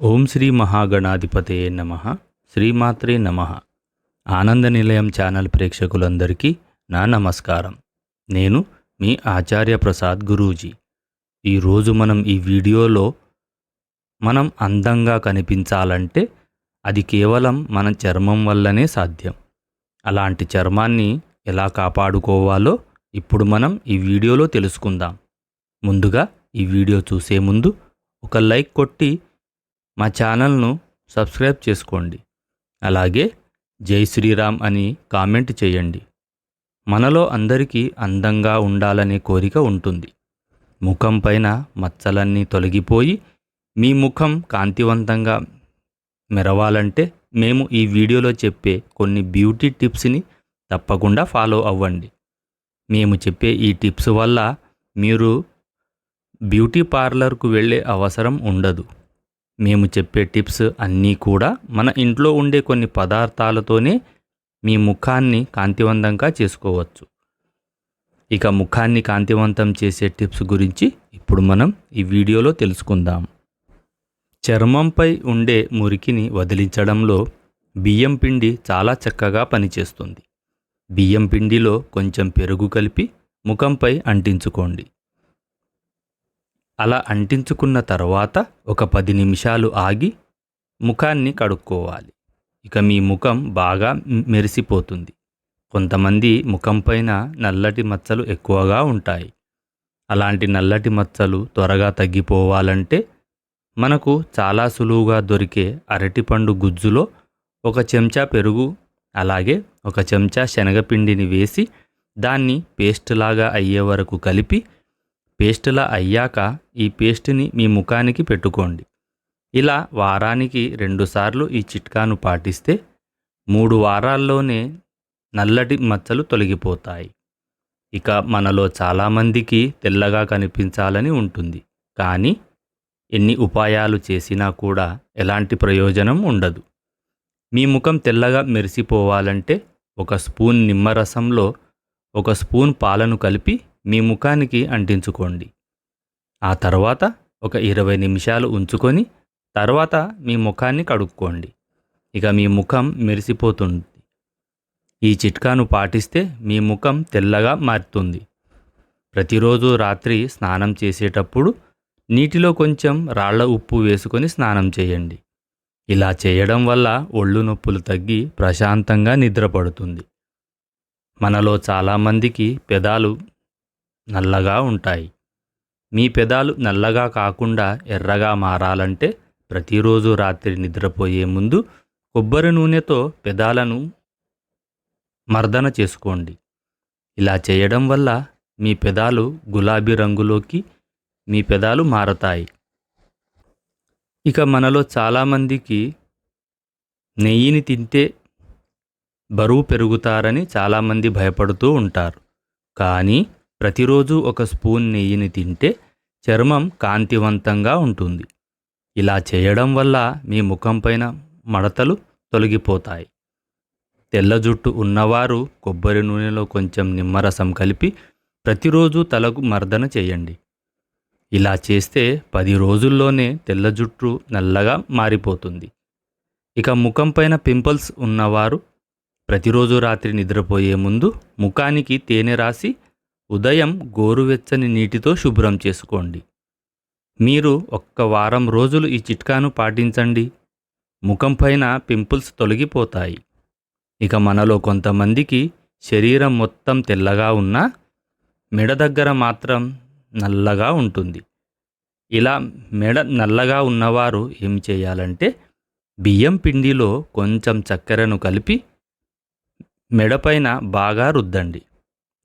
ఓం శ్రీ మహాగణాధిపతయే నమ. శ్రీమాత్రే నమ. ఆనంద నిలయం ఛానల్ ప్రేక్షకులందరికీ నా నమస్కారం. నేను మీ ఆచార్య ప్రసాద్ గురూజీ. ఈరోజు మనం ఈ వీడియోలో మనం అందంగా కనిపించాలంటే అది కేవలం మన చర్మం వల్లనే సాధ్యం. అలాంటి చర్మాన్ని ఎలా కాపాడుకోవాలో ఇప్పుడు మనం ఈ వీడియోలో తెలుసుకుందాం. ముందుగా ఈ వీడియో చూసే ముందు ఒక లైక్ కొట్టి మా ఛానల్ను సబ్స్క్రైబ్ చేసుకోండి. అలాగే జై శ్రీరామ్ అని కామెంట్ చేయండి. మనలో అందరికీ అందంగా ఉండాలనే కోరిక ఉంటుంది. ముఖం పైన మచ్చలన్నీ తొలగిపోయి మీ ముఖం కాంతివంతంగా మెరవాలంటే మేము ఈ వీడియోలో చెప్పే కొన్ని బ్యూటీ టిప్స్ని తప్పకుండా ఫాలో అవ్వండి. మేము చెప్పే ఈ టిప్స్ వల్ల మీరు బ్యూటీ పార్లర్కు వెళ్ళే అవసరం ఉండదు. మేము చెప్పే టిప్స్ అన్నీ కూడా మన ఇంట్లో ఉండే కొన్ని పదార్థాలతోనే మీ ముఖాన్ని కాంతివంతంగా చేసుకోవచ్చు. ఇక ముఖాన్ని కాంతివంతం చేసే టిప్స్ గురించి ఇప్పుడు మనం ఈ వీడియోలో తెలుసుకుందాం. చర్మంపై ఉండే మురికిని వదిలించడంలో బియ్యం పిండి చాలా చక్కగా పనిచేస్తుంది. బియ్యం పిండిలో కొంచెం పెరుగు కలిపి ముఖంపై అంటించుకోండి. అలా అంటించుకున్న తర్వాత ఒక పది నిమిషాలు ఆగి ముఖాన్ని కడుక్కోవాలి. ఇక మీ ముఖం బాగా మెరిసిపోతుంది. కొంతమంది ముఖం పైన నల్లటి మచ్చలు ఎక్కువగా ఉంటాయి. అలాంటి నల్లటి మచ్చలు త్వరగా తగ్గిపోవాలంటే మనకు చాలా సులువుగా దొరికే అరటిపండు గుజ్జులో ఒక చెంచా పెరుగు అలాగే ఒక చెంచా శనగపిండిని వేసి దాన్ని పేస్ట్ లాగా అయ్యే వరకు కలిపి పేస్టులా అయ్యాక ఈ పేస్ట్ని మీ ముఖానికి పెట్టుకోండి. ఇలా వారానికి రెండుసార్లు ఈ చిట్కాను పాటిస్తే మూడు వారాల్లోనే నల్లటి మచ్చలు తొలగిపోతాయి. ఇక మనలో చాలామందికి తెల్లగా కనిపించాలని ఉంటుంది. కానీ ఎన్ని ఉపాయాలు చేసినా కూడా ఎలాంటి ప్రయోజనం ఉండదు. మీ ముఖం తెల్లగా మెరిసిపోవాలంటే ఒక స్పూన్ నిమ్మరసంలో ఒక స్పూన్ పాలను కలిపి మీ ముఖానికి అంటించుకోండి. ఆ తర్వాత ఒక ఇరవై నిమిషాలు ఉంచుకొని తర్వాత మీ ముఖాన్ని కడుక్కోండి. ఇక మీ ముఖం మెరిసిపోతుంది. ఈ చిట్కాను పాటిస్తే మీ ముఖం తెల్లగా మారుతుంది. ప్రతిరోజు రాత్రి స్నానం చేసేటప్పుడు నీటిలో కొంచెం రాళ్ళ ఉప్పు వేసుకొని స్నానం చేయండి. ఇలా చేయడం వల్ల ఒళ్ళు నొప్పులు తగ్గి ప్రశాంతంగా నిద్రపడుతుంది. మనలో చాలామందికి పెదాలు నల్లగా ఉంటాయి. మీ పెదాలు నల్లగా కాకుండా ఎర్రగా మారాలంటే ప్రతిరోజు రాత్రి నిద్రపోయే ముందు కొబ్బరి నూనెతో పెదాలను మర్దన చేసుకోండి. ఇలా చేయడం వల్ల మీ పెదాలు గులాబీ రంగులోకి మీ పెదాలు మారతాయి. ఇక మనలో చాలామందికి నెయ్యిని తింటే బరువు పెరుగుతారని చాలామంది భయపడుతూ ఉంటారు. కానీ ప్రతిరోజు ఒక స్పూన్ నెయ్యిని తింటే చర్మం కాంతివంతంగా ఉంటుంది. ఇలా చేయడం వల్ల మీ ముఖం పైన మడతలు తొలగిపోతాయి. తెల్ల జుట్టు ఉన్నవారు కొబ్బరి నూనెలో కొంచెం నిమ్మరసం కలిపి ప్రతిరోజు తలకు మర్దన చేయండి. ఇలా చేస్తే పది రోజుల్లోనే తెల్ల జుట్టు నల్లగా మారిపోతుంది. ఇక ముఖంపైన పింపుల్స్ ఉన్నవారు ప్రతిరోజు రాత్రి నిద్రపోయే ముందు ముఖానికి తేనె రాసి ఉదయం గోరువెచ్చని నీటితో శుభ్రం చేసుకోండి. మీరు ఒక్క వారం రోజులు ఈ చిట్కాను పాటించండి. ముఖం పైన పింపుల్స్ తొలగిపోతాయి. ఇక మనలో కొంతమందికి శరీరం మొత్తం తెల్లగా ఉన్నా మెడ దగ్గర మాత్రం నల్లగా ఉంటుంది. ఇలా మెడ నల్లగా ఉన్నవారు ఏం చేయాలంటే బియ్యం పిండిలో కొంచెం చక్కెరను కలిపి మెడపైన బాగా రుద్దండి.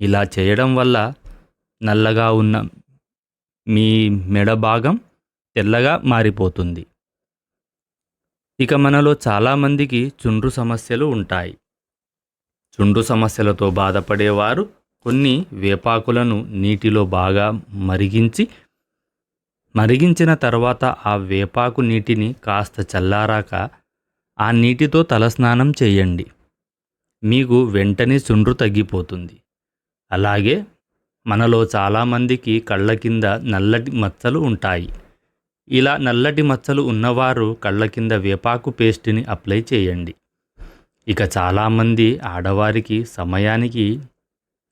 ఇలా చేయడం వల్ల నల్లగా ఉన్న మీ మెడ భాగం తెల్లగా మారిపోతుంది. ఇక మనలో చాలామందికి చుండ్రు సమస్యలు ఉంటాయి. చుండ్రు సమస్యలతో బాధపడేవారు కొన్ని వేపాకులను నీటిలో బాగా మరిగించి మరిగించిన తర్వాత ఆ వేపాకు నీటిని కాస్త చల్లారాక ఆ నీటితో తలస్నానం చేయండి. మీకు వెంటనే చుండ్రు తగ్గిపోతుంది. అలాగే మనలో చాలామందికి కళ్ళ కింద నల్లటి మచ్చలు ఉంటాయి. ఇలా నల్లటి మచ్చలు ఉన్నవారు కళ్ళ కింద వేపాకు పేస్ట్ని అప్లై చేయండి. ఇక చాలామంది ఆడవారికి సమయానికి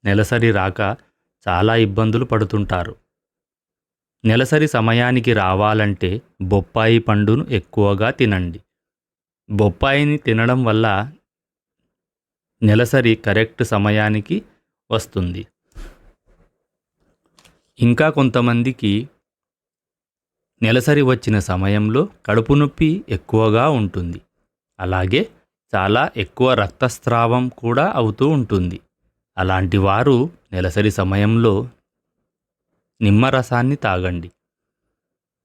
నెలసరి రాక చాలా ఇబ్బందులు పడుతుంటారు. నెలసరి సమయానికి రావాలంటే బొప్పాయి పండును ఎక్కువగా తినండి. బొప్పాయిని తినడం వల్ల నెలసరి కరెక్ట్ సమయానికి వస్తుంది. ఇంకా కొంతమందికి నెలసరి వచ్చిన సమయంలో కడుపు నొప్పి ఎక్కువగా ఉంటుంది. అలాగే చాలా ఎక్కువ రక్తస్రావం కూడా అవుతూ ఉంటుంది. అలాంటి వారు నెలసరి సమయంలో నిమ్మరసాన్ని తాగండి.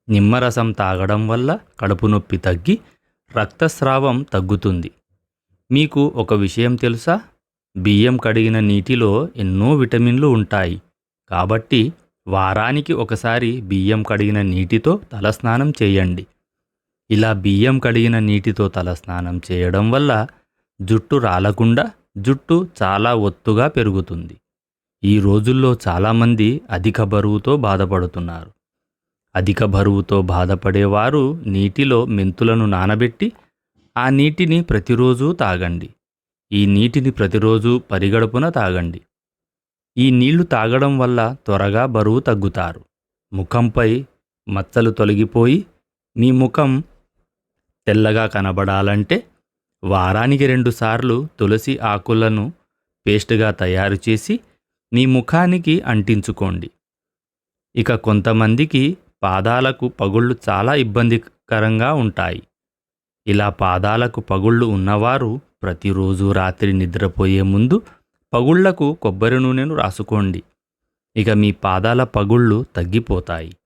నిమ్మరసం తాగడం వల్ల కడుపు నొప్పి తగ్గి రక్తస్రావం తగ్గుతుంది. మీకు ఒక విషయం తెలుసా? బియ్యం కడిగిన నీటిలో ఎన్నో విటమిన్లు ఉంటాయి. కాబట్టి వారానికి ఒకసారి బియ్యం కడిగిన నీటితో తలస్నానం చేయండి. ఇలా బియ్యం కడిగిన నీటితో తలస్నానం చేయడం వల్ల జుట్టు రాలకుండా జుట్టు చాలా ఒత్తుగా పెరుగుతుంది. ఈ రోజుల్లో చాలామంది అధిక బరువుతో బాధపడుతున్నారు. అధిక బరువుతో బాధపడేవారు నీటిలో మెంతులను నానబెట్టి ఆ నీటిని ప్రతిరోజు తాగండి. ఈ నీటిని ప్రతిరోజు పరిగడుపున తాగండి. ఈ నీళ్ళు తాగడం వల్ల త్వరగా బరువు తగ్గుతారు. ముఖంపై మచ్చలు తొలగిపోయి మీ ముఖం తెల్లగా కనబడాలంటే వారానికి రెండుసార్లు తులసి ఆకులను పేస్ట్గా తయారు చేసి మీ ముఖానికి అంటించుకోండి. ఇక కొంతమందికి పాదాలకు పగుళ్ళు చాలా ఇబ్బందికరంగా ఉంటాయి. ఇలా పాదాలకు పగుళ్ళు ఉన్నవారు ప్రతిరోజు రాత్రి నిద్రపోయే ముందు పగుళ్ళకు కొబ్బరి నూనెను రాసుకోండి. ఇక మీ పాదాల పగుళ్ళు తగ్గిపోతాయి.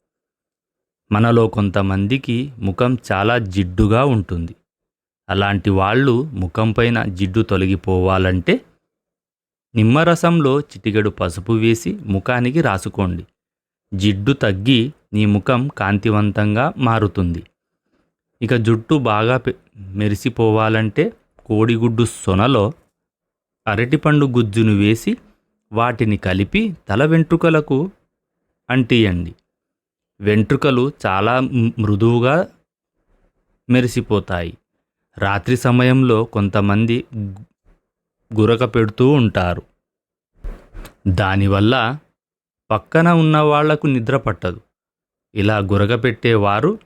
మనలో కొంతమందికి ముఖం చాలా జిడ్డుగా ఉంటుంది. అలాంటి వాళ్ళు ముఖంపైన జిడ్డు తొలగిపోవాలంటే నిమ్మరసంలో చిటికెడు పసుపు వేసి ముఖానికి రాసుకోండి. జిడ్డు తగ్గి నీ ముఖం కాంతివంతంగా మారుతుంది. ఇక జుట్టు బాగా మెరిసిపోవాలంటే కోడిగుడ్డు సొనలో అరటిపండు గుజ్జును వేసి వాటిని కలిపి తల వెంట్రుకలకు అంటియండి. వెంట్రుకలు చాలా మ్- మృదువుగా మెరిసిపోతాయి. రాత్రి సమయంలో కొంతమంది గురక పెడుతూ ఉంటారు. దానివల్ల పక్కన ఉన్న వాళ్ళకు నిద్ర పట్టదు. ఇలా గురగ పెట్టేవారు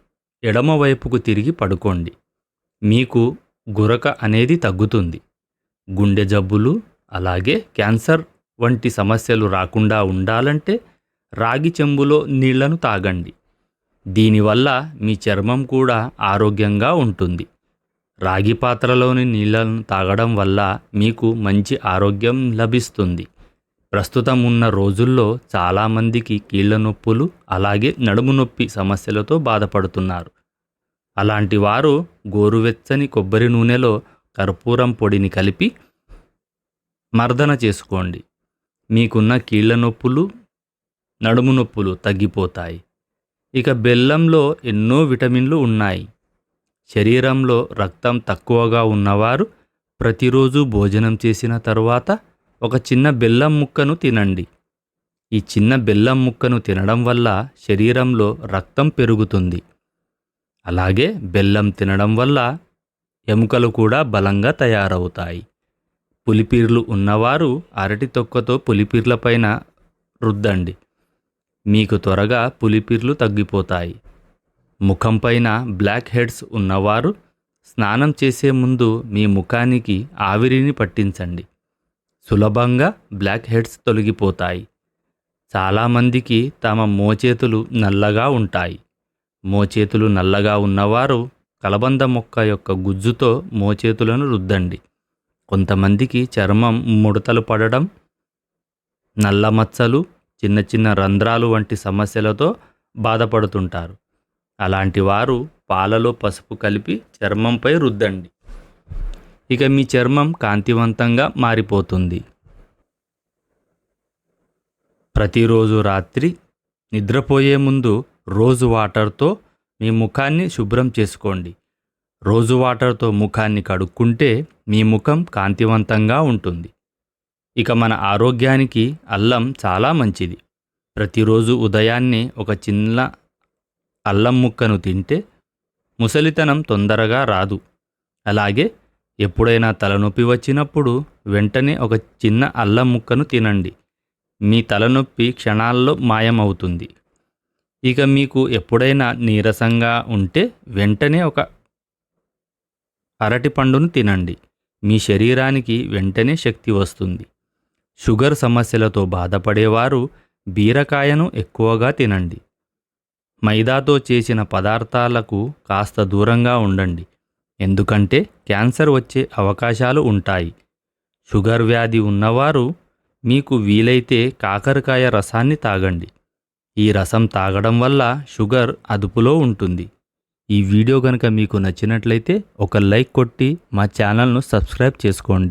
ఎడమవైపుకు తిరిగి పడుకోండి. మీకు గురక అనేది తగ్గుతుంది. గుండె జబ్బులు అలాగే క్యాన్సర్ వంటి సమస్యలు రాకుండా ఉండాలంటే రాగి చెంబులో నీళ్ళను తాగండి. దీనివల్ల మీ చర్మం కూడా ఆరోగ్యంగా ఉంటుంది. రాగి పాత్రలోని నీళ్ళను తాగడం వల్ల మీకు మంచి ఆరోగ్యం లభిస్తుంది. ప్రస్తుతం ఉన్న రోజుల్లో చాలామందికి కీళ్ళ నొప్పులు అలాగే నడుము నొప్పి సమస్యలతో బాధపడుతున్నారు. అలాంటి వారు గోరువెచ్చని కొబ్బరి నూనెలో కర్పూరం పొడిని కలిపి మర్దన చేసుకోండి. మీకున్న కీళ్ళ నొప్పులు నడుము నొప్పులు తగ్గిపోతాయి. ఇక బెల్లంలో ఎన్నో విటమిన్లు ఉన్నాయి. శరీరంలో రక్తం తక్కువగా ఉన్నవారు ప్రతిరోజు భోజనం చేసిన తరువాత ఒక చిన్న బెల్లం ముక్కను తినండి. ఈ చిన్న బెల్లం ముక్కను తినడం వల్ల శరీరంలో రక్తం పెరుగుతుంది. అలాగే బెల్లం తినడం వల్ల ఎముకలు కూడా బలంగా తయారవుతాయి. పులిపీర్లు ఉన్నవారు అరటి తొక్కతో పులిపీర్లపైన రుద్దండి. మీకు త్వరగా పులిపీర్లు తగ్గిపోతాయి. ముఖంపైన బ్లాక్ హెడ్స్ ఉన్నవారు స్నానం చేసే ముందు మీ ముఖానికి ఆవిరిని పట్టించండి. సులభంగా బ్లాక్ హెడ్స్ తొలగిపోతాయి. చాలామందికి తమ మోచేతులు నల్లగా ఉంటాయి. మోచేతులు నల్లగా ఉన్నవారు కలబంద మొక్క యొక్క గుజ్జుతో మోచేతులను రుద్దండి. కొంతమందికి చర్మం ముడతలు పడడం నల్ల మచ్చలు చిన్న చిన్న రంధ్రాలు వంటి సమస్యలతో బాధపడుతుంటారు. అలాంటి వారు పాలలో పసుపు కలిపి చర్మంపై రుద్దండి. ఇక మీ చర్మం కాంతివంతంగా మారిపోతుంది. ప్రతిరోజు రాత్రి నిద్రపోయే ముందు రోజు వాటర్తో మీ ముఖాన్ని శుభ్రం చేసుకోండి. రోజు వాటర్తో ముఖాన్ని కడుక్కుంటే మీ ముఖం కాంతివంతంగా ఉంటుంది. ఇక మన ఆరోగ్యానికి అల్లం చాలా మంచిది. ప్రతిరోజు ఉదయాన్నే ఒక చిన్న అల్లం ముక్కను తింటే ముసలితనం తొందరగా రాదు. అలాగే ఎప్పుడైనా తలనొప్పి వచ్చినప్పుడు వెంటనే ఒక చిన్న అల్లం ముక్కను తినండి. మీ తలనొప్పి క్షణాల్లో మాయమవుతుంది. ఇక మీకు ఎప్పుడైనా నీరసంగా ఉంటే వెంటనే ఒక అరటి పండును తినండి. మీ శరీరానికి వెంటనే శక్తి వస్తుంది. షుగర్ సమస్యలతో బాధపడేవారు బీరకాయను ఎక్కువగా తినండి. మైదాతో చేసిన పదార్థాలకు కాస్త దూరంగా ఉండండి. ఎందుకంటే క్యాన్సర్ వచ్చే అవకాశాలు ఉంటాయి. షుగర్ వ్యాధి ఉన్నవారు మీకు వీలైతే కాకరకాయ రసాన్ని తాగండి. ఈ రసం తాగడం వల్ల షుగర్ అదుపులో ఉంటుంది. ఈ వీడియో కనుక మీకు నచ్చినట్లయితే ఒక లైక్ కొట్టి మా ఛానల్ను సబ్స్క్రైబ్ చేసుకోండి.